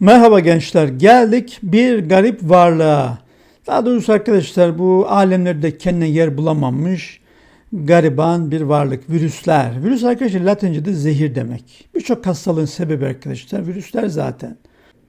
Merhaba gençler, geldik bir garip varlığa. Daha doğrusu arkadaşlar bu alemlerde kendine yer bulamamış gariban bir varlık, virüsler. Virüs arkadaşlar Latince'de zehir demek. Birçok hastalığın sebebi arkadaşlar virüsler zaten.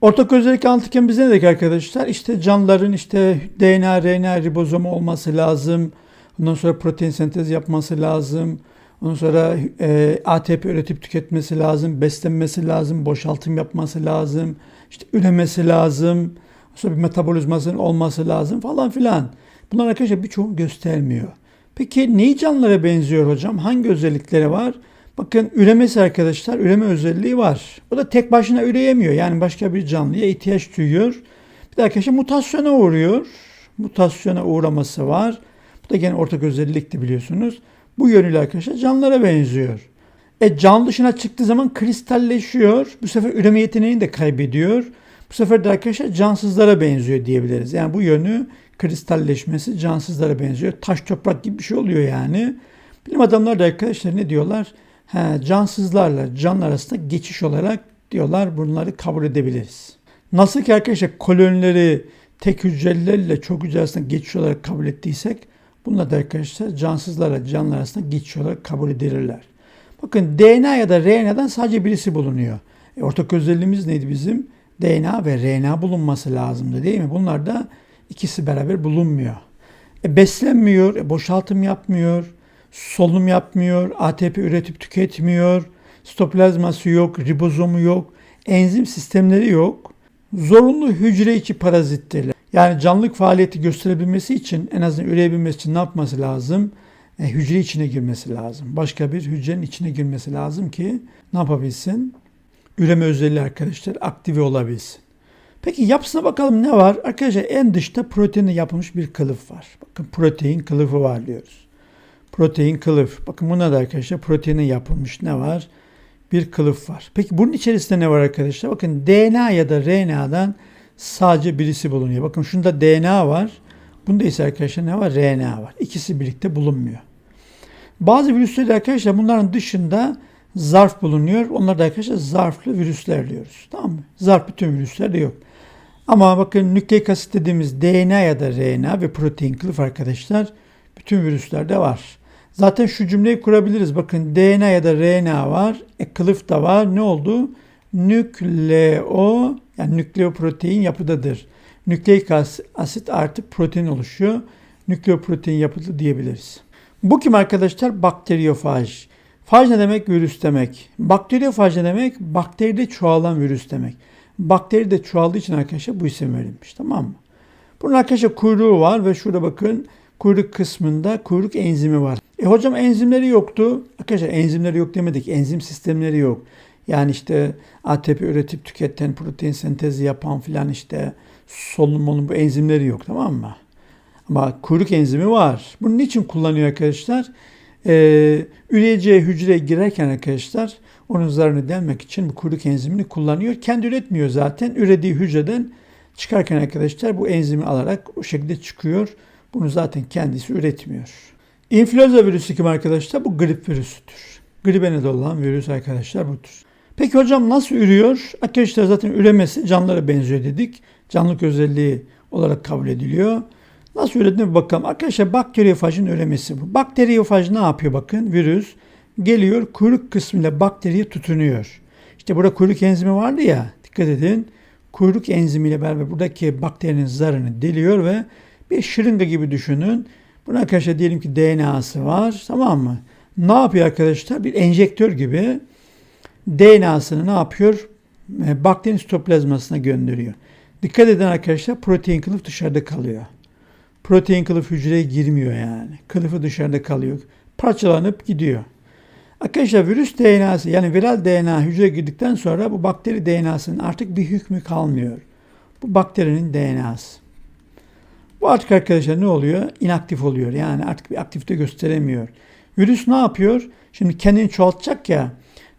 Ortak özellik anlatırken biz ne dedik arkadaşlar? İşte canlıların işte DNA, RNA ribozomu olması lazım. Ondan sonra protein sentez yapması lazım. Ondan sonra e, ATP üretip tüketmesi lazım, beslenmesi lazım, boşaltım yapması lazım, işte üremesi lazım, sonra bir metabolizmasının olması lazım falan filan. Bunlar arkadaşlar birçoğu göstermiyor. Peki neyi canlılara benziyor hocam? Hangi özellikleri var? Bakın üremesi arkadaşlar, üreme özelliği var. O da tek başına üreyemiyor. Yani başka bir canlıya ihtiyaç duyuyor. Bir de arkadaşlar mutasyona uğruyor. Mutasyona uğraması var. Bu da gene ortak özellikti biliyorsunuz. Bu yönüyle arkadaşlar canlılara benziyor. E can dışına çıktığı zaman kristalleşiyor. Bu sefer üreme yeteneğini de kaybediyor. Bu sefer de arkadaşlar cansızlara benziyor diyebiliriz. Yani bu yönü kristalleşmesi cansızlara benziyor. Taş toprak gibi bir şey oluyor yani. Bilim adamları da arkadaşlar ne diyorlar? He, cansızlarla canlı arasında geçiş olarak diyorlar bunları kabul edebiliriz. Nasıl ki arkadaşlar kolonileri tek hücrelilerle çok hücre arasında geçiş olarak kabul ettiysek bunlar da arkadaşlar cansızlarla canlı arasında geçiş olarak kabul edilirler. Bakın DNA ya da RNA'dan sadece birisi bulunuyor. E, ortak özelliğimiz neydi bizim? DNA ve RNA bulunması lazımdı değil mi? Bunlar da ikisi beraber bulunmuyor. E, beslenmiyor, e, boşaltım yapmıyor, solunum yapmıyor, ATP üretip tüketmiyor, sitoplazması yok, ribozomu yok, enzim sistemleri yok. Zorunlu hücre içi parazitlerle yani canlılık faaliyeti gösterebilmesi için en azından üreyebilmesi için ne yapması lazım? E, hücre içine girmesi lazım. Başka bir hücrenin içine girmesi lazım ki ne yapabilsin? Üreme özelliği arkadaşlar aktive olabilsin. Peki yapısına bakalım ne var? Arkadaşlar en dışta proteinle yapılmış bir kılıf var. Bakın protein kılıfı var diyoruz. Protein kılıf. Bakın buna da arkadaşlar proteine yapılmış ne var? Bir kılıf var. Peki bunun içerisinde ne var arkadaşlar? Bakın DNA ya da RNA'dan sadece birisi bulunuyor. Bakın şunda DNA var. Bunda ise arkadaşlar ne var? RNA var. İkisi birlikte bulunmuyor. Bazı virüslerde arkadaşlar bunların dışında zarf bulunuyor. Onlar da arkadaşlar zarflı virüsler diyoruz. Tamam mı? Zarf bütün virüslerde yok. Ama bakın nükleik asit dediğimiz DNA ya da RNA ve protein kılıf arkadaşlar bütün virüslerde var. Zaten şu cümleyi kurabiliriz. Bakın DNA ya da RNA var. E, kılıf da var. Ne oldu? Nükleo yani nükleoprotein yapıdadır. Nükleik asit artı protein oluşuyor. Nükleoprotein yapılı diyebiliriz. Bu kim arkadaşlar? Bakteriyofaj. Faj ne demek? Virüs demek. Bakteriyofaj ne demek? Bakteride çoğalan virüs demek. Bakteri de çoğaldığı için arkadaşlar bu isim verilmiş. Tamam mı? Bunun arkadaşlar kuyruğu var ve şurada bakın kuyruk kısmında kuyruk enzimi var. E hocam enzimleri yoktu. Arkadaşlar enzimleri yok demedik. Enzim sistemleri yok. Yani işte ATP üretip tüketen, protein sentezi yapan filan işte solunum bu enzimleri yok tamam mı? Ama kuyruk enzimi var. Bunu niçin kullanıyor arkadaşlar? Ee, üreyeceği hücreye girerken arkadaşlar onun zararını delmek için bu kuyruk enzimini kullanıyor. Kendi üretmiyor zaten. Ürediği hücreden çıkarken arkadaşlar bu enzimi alarak o şekilde çıkıyor. Bunu zaten kendisi üretmiyor. İnfluenza virüsü kim arkadaşlar? Bu grip virüsüdür. Gribe neden olan virüs arkadaşlar budur. Peki hocam nasıl ürüyor? Arkadaşlar zaten üremesi canlılara benziyor dedik. Canlılık özelliği olarak kabul ediliyor. Nasıl ürediğine bir bakalım. Arkadaşlar bakteriyofajın üremesi bu. Bakteriyofaj ne yapıyor bakın? Virüs geliyor kuyruk kısmıyla bakteriye tutunuyor. İşte burada kuyruk enzimi vardı ya dikkat edin. Kuyruk enzimiyle beraber buradaki bakterinin zarını deliyor ve bir şırınga gibi düşünün. Buna arkadaşlar diyelim ki DNA'sı var tamam mı? Ne yapıyor arkadaşlar? Bir enjektör gibi DNA'sını ne yapıyor? E, bakterinin sitoplazmasına gönderiyor. Dikkat edin arkadaşlar protein kılıf dışarıda kalıyor. Protein kılıf hücreye girmiyor yani. Kılıfı dışarıda kalıyor. Parçalanıp gidiyor. Arkadaşlar virüs DNA'sı yani viral DNA hücreye girdikten sonra bu bakteri DNA'sının artık bir hükmü kalmıyor. Bu bakterinin DNA'sı. Bu artık arkadaşlar ne oluyor? İnaktif oluyor. Yani artık bir aktifte gösteremiyor. Virüs ne yapıyor? Şimdi kendini çoğaltacak ya.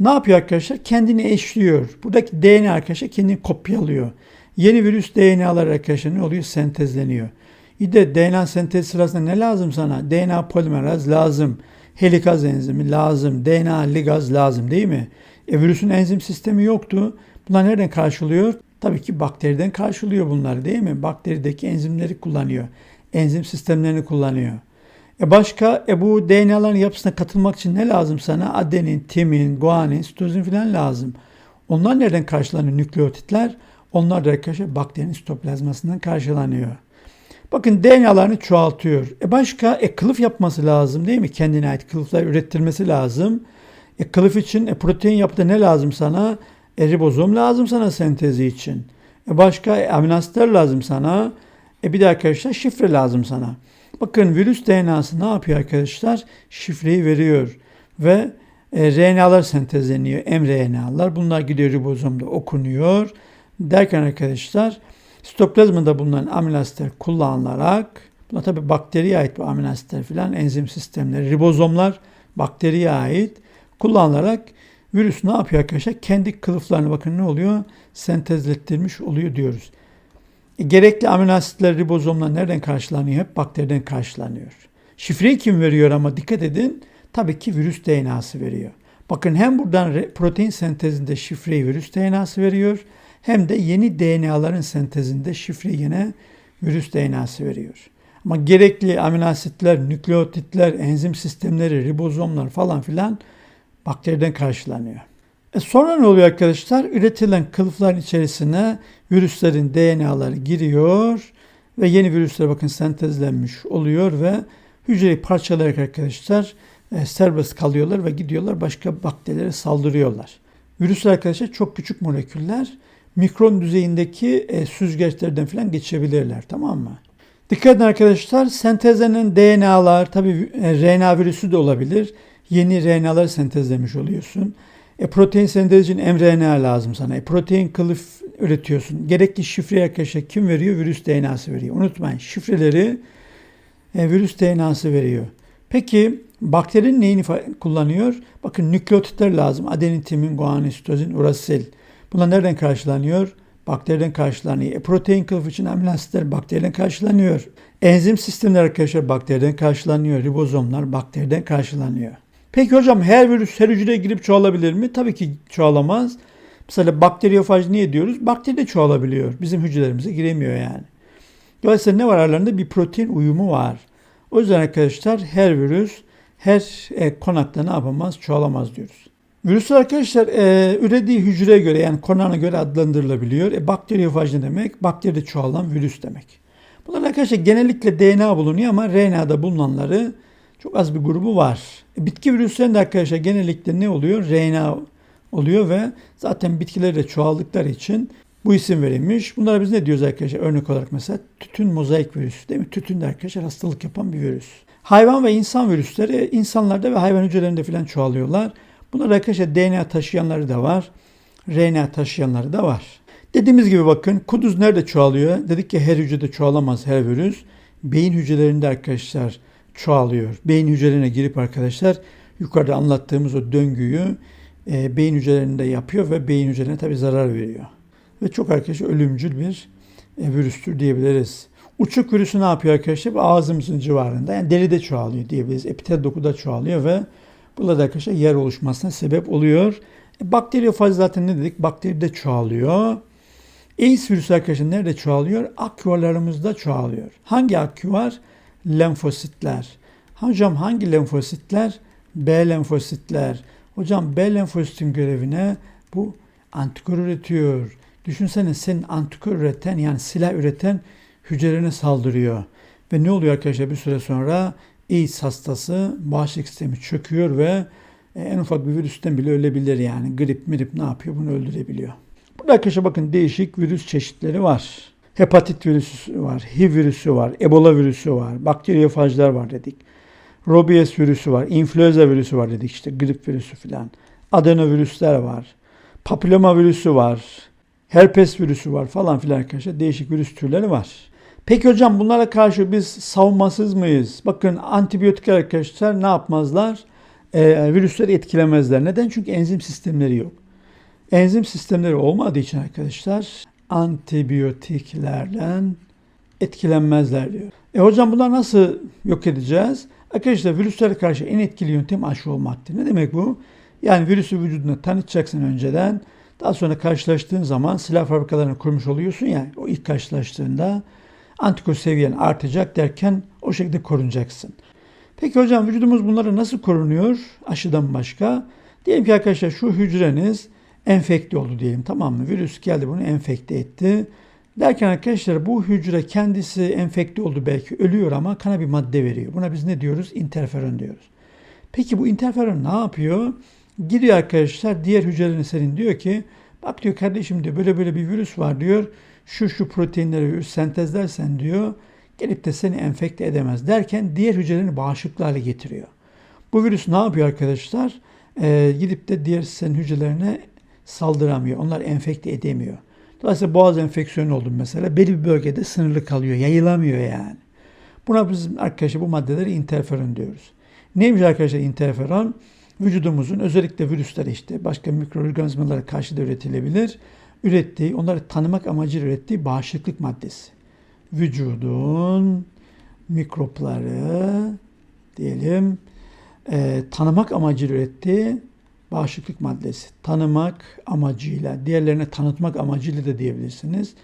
Ne yapıyor arkadaşlar? Kendini eşliyor. Buradaki DNA arkadaşlar kendini kopyalıyor. Yeni virüs DNA'lar arkadaşlar ne oluyor? Sentezleniyor. İyi de DNA sentez sırasında ne lazım sana? DNA polimeraz lazım. Helikaz enzimi lazım. DNA ligaz lazım değil mi? E virüsün enzim sistemi yoktu. Bunlar nereden karşılıyor? Tabii ki bakteriden karşılıyor bunları değil mi? Bakterideki enzimleri kullanıyor. Enzim sistemlerini kullanıyor. E başka e bu DNA'ların yapısına katılmak için ne lazım sana? Adenin, timin, guanin, sitozin falan lazım. Onlar nereden karşılanıyor nükleotitler? Onlar da arkadaşlar bakterinin sitoplazmasından karşılanıyor. Bakın DNA'larını çoğaltıyor. E başka e kılıf yapması lazım değil mi? Kendine ait kılıflar ürettirmesi lazım. E kılıf için e protein yapıda ne lazım sana? E ribozom lazım sana sentezi için. E başka e, aminoasitler lazım sana. E bir de arkadaşlar şifre lazım sana. Bakın virüs DNA'sı ne yapıyor arkadaşlar? Şifreyi veriyor ve e, RNA'lar sentezleniyor. mRNA'lar. Bunlar gidiyor ribozomda okunuyor. Derken arkadaşlar sitoplazmada bulunan aminoasitler kullanılarak buna tabi bakteriye ait bu aminoasitler filan enzim sistemleri, ribozomlar bakteriye ait kullanılarak virüs ne yapıyor arkadaşlar? Kendi kılıflarını bakın ne oluyor? Sentezlettirmiş oluyor diyoruz. Gerekli aminoasitler ribozomlar nereden karşılanıyor? Hep bakteriden karşılanıyor. Şifreyi kim veriyor ama dikkat edin. Tabii ki virüs DNA'sı veriyor. Bakın hem buradan protein sentezinde şifreyi virüs DNA'sı veriyor hem de yeni DNA'ların sentezinde şifreyi yine virüs DNA'sı veriyor. Ama gerekli aminoasitler, nükleotitler, enzim sistemleri, ribozomlar falan filan bakteriden karşılanıyor. E sonra ne oluyor arkadaşlar? Üretilen kılıfların içerisine virüslerin DNA'ları giriyor ve yeni virüsler bakın sentezlenmiş oluyor ve hücreyi parçalayarak arkadaşlar e, serbest kalıyorlar ve gidiyorlar başka bakterilere saldırıyorlar. Virüsler arkadaşlar çok küçük moleküller mikron düzeyindeki e, süzgeçlerden falan geçebilirler tamam mı? Dikkat edin arkadaşlar sentezlenen DNA'lar tabi e, RNA virüsü de olabilir. Yeni RNA'lar sentezlemiş oluyorsun. E, protein sentezi için mRNA lazım sana. E, protein kılıf üretiyorsun. Gerekli şifreyi arkadaşlar kim veriyor? Virüs DNA'sı veriyor. Unutmayın şifreleri e, virüs DNA'sı veriyor. Peki bakterinin neyini kullanıyor? Bakın nükleotitler lazım. Adenin, timin, guanin, sitozin, urasil. Bunlar nereden karşılanıyor? Bakteriden karşılanıyor. E, protein kılıf için amino asitler bakteriden karşılanıyor. Enzim sistemleri arkadaşlar bakteriden karşılanıyor. Ribozomlar bakteriden karşılanıyor. Peki hocam her virüs her hücreye girip çoğalabilir mi? Tabii ki çoğalamaz. Mesela bakteriyofaj niye diyoruz? Bakteri de çoğalabiliyor. Bizim hücrelerimize giremiyor yani. Dolayısıyla ne var aralarında? Bir protein uyumu var. O yüzden arkadaşlar her virüs her e, konakta ne yapamaz? Çoğalamaz diyoruz. Virüsler arkadaşlar e, ürediği hücreye göre yani konağına göre adlandırılabiliyor. E, bakteriyofaj ne demek? Bakteride çoğalan virüs demek. Bunlar arkadaşlar genellikle DNA bulunuyor ama RNA'da bulunanları çok az bir grubu var. E, bitki virüslerinde arkadaşlar genellikle ne oluyor? RNA oluyor ve zaten bitkileri de çoğaldıkları için bu isim verilmiş. Bunlara biz ne diyoruz arkadaşlar? Örnek olarak mesela tütün mozaik virüsü değil mi? Tütün de arkadaşlar hastalık yapan bir virüs. Hayvan ve insan virüsleri insanlarda ve hayvan hücrelerinde falan çoğalıyorlar. Bunlar arkadaşlar DNA taşıyanları da var. RNA taşıyanları da var. Dediğimiz gibi bakın kuduz nerede çoğalıyor? Dedik ki her hücrede çoğalamaz her virüs. Beyin hücrelerinde arkadaşlar çoğalıyor. Beyin hücrelerine girip arkadaşlar yukarıda anlattığımız o döngüyü e, beyin hücrelerinde yapıyor ve beyin hücrelerine tabi zarar veriyor. Ve çok arkadaşlar ölümcül bir e, virüstür diyebiliriz. Uçuk virüsü ne yapıyor arkadaşlar? Ağzımızın civarında yani deride çoğalıyor diyebiliriz. Epitel dokuda çoğalıyor ve burada da arkadaşlar yer oluşmasına sebep oluyor. E, bakteriyofaz zaten ne dedik? Bakteride çoğalıyor. AIDS virüsü arkadaşlar nerede çoğalıyor? Aküvarlarımızda çoğalıyor. Hangi aküvar? Lenfositler. Hocam hangi lenfositler? B lenfositler. Hocam B lenfositin görevine bu antikor üretiyor. Düşünsene senin antikor üreten yani silah üreten hücrelerine saldırıyor. Ve ne oluyor arkadaşlar bir süre sonra AIDS hastası bağışıklık sistemi çöküyor ve e, en ufak bir virüsten bile ölebilir yani. Grip mirip ne yapıyor bunu öldürebiliyor. Burada arkadaşlar bakın değişik virüs çeşitleri var. Hepatit virüsü var, HIV virüsü var, Ebola virüsü var, bakteriyofajlar var dedik. Robies virüsü var, influenza virüsü var dedik işte grip virüsü filan. Adenovirüsler var, papilloma virüsü var, herpes virüsü var falan filan arkadaşlar değişik virüs türleri var. Peki hocam bunlara karşı biz savunmasız mıyız? Bakın antibiyotik arkadaşlar ne yapmazlar? Ee, virüsleri etkilemezler. Neden? Çünkü enzim sistemleri yok. Enzim sistemleri olmadığı için arkadaşlar antibiyotiklerle etkilenmezler diyor. E hocam bunlar nasıl yok edeceğiz? Arkadaşlar virüslere karşı en etkili yöntem aşı olmaktır. Ne demek bu? Yani virüsü vücuduna tanıtacaksın önceden. Daha sonra karşılaştığın zaman silah fabrikalarını kurmuş oluyorsun ya o ilk karşılaştığında antikor seviyen artacak derken o şekilde korunacaksın. Peki hocam vücudumuz bunlara nasıl korunuyor aşıdan başka? Diyelim ki arkadaşlar şu hücreniz enfekte oldu diyelim tamam mı? Virüs geldi bunu enfekte etti. Derken arkadaşlar bu hücre kendisi enfekte oldu belki ölüyor ama kana bir madde veriyor. Buna biz ne diyoruz? İnterferon diyoruz. Peki bu interferon ne yapıyor? Gidiyor arkadaşlar diğer hücrelerin senin diyor ki bak diyor kardeşim diyor böyle böyle bir virüs var diyor. Şu şu proteinleri sentezlersen diyor gelip de seni enfekte edemez derken diğer hücrelerini bağışıklı hale getiriyor. Bu virüs ne yapıyor arkadaşlar? Ee, gidip de diğer senin hücrelerine saldıramıyor. Onlar enfekte edemiyor. Dolayısıyla boğaz enfeksiyonu oldu mesela. Belli bir bölgede sınırlı kalıyor. Yayılamıyor yani. Buna biz arkadaşlar bu maddeleri interferon diyoruz. Neymiş arkadaşlar interferon? Vücudumuzun özellikle virüsler işte başka mikroorganizmalara karşı da üretilebilir. Ürettiği, onları tanımak amacıyla ürettiği bağışıklık maddesi. Vücudun mikropları diyelim e, tanımak amacıyla ürettiği bağışıklık maddesi. Tanımak amacıyla, diğerlerine tanıtmak amacıyla da diyebilirsiniz.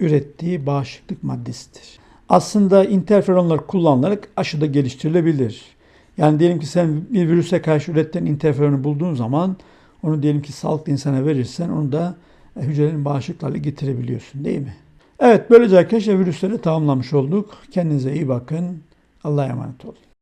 Ürettiği bağışıklık maddesidir. Aslında interferonlar kullanılarak aşıda geliştirilebilir. Yani diyelim ki sen bir virüse karşı üretilen interferonu bulduğun zaman onu diyelim ki sağlıklı insana verirsen onu da e, hücrelerin bağışıklarla getirebiliyorsun değil mi? Evet böylece arkadaşlar virüsleri tamamlamış olduk. Kendinize iyi bakın. Allah'a emanet olun.